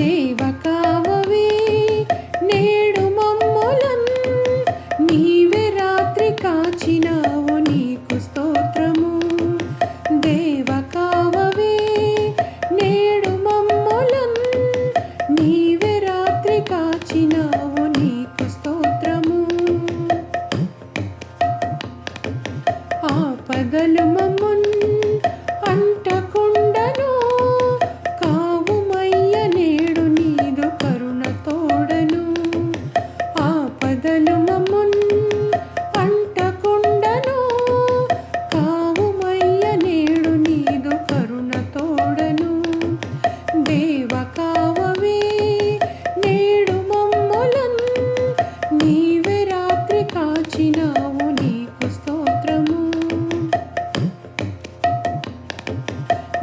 ದೇವಕಾ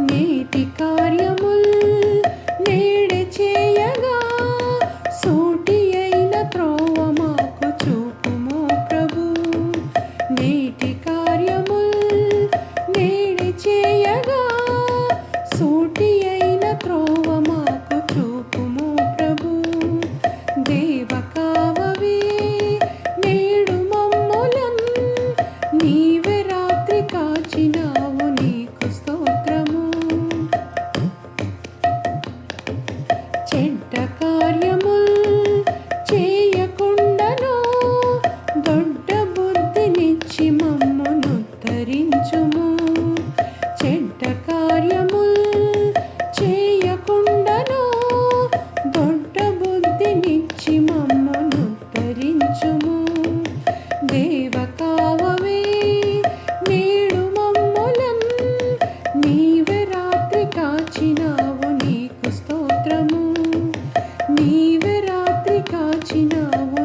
నేటి కార్యముల్ నేడు చేయగా సూటి అయిన త్రోవ మాకు చూపుమో ప్రభు. నేటి కార్యముల్ నేడు చేయగా సూటి అయిన త్రోవ మాకు చూపుమో ప్రభు. దేవ కావవే నేడు మమ్ములన్ నీవే పాడుము దేవ కావవే నేడు మమ్ములం నీవే రాత్రి కాచినావు నీకు స్తోత్రము. నీవే రాత్రి కాచినావు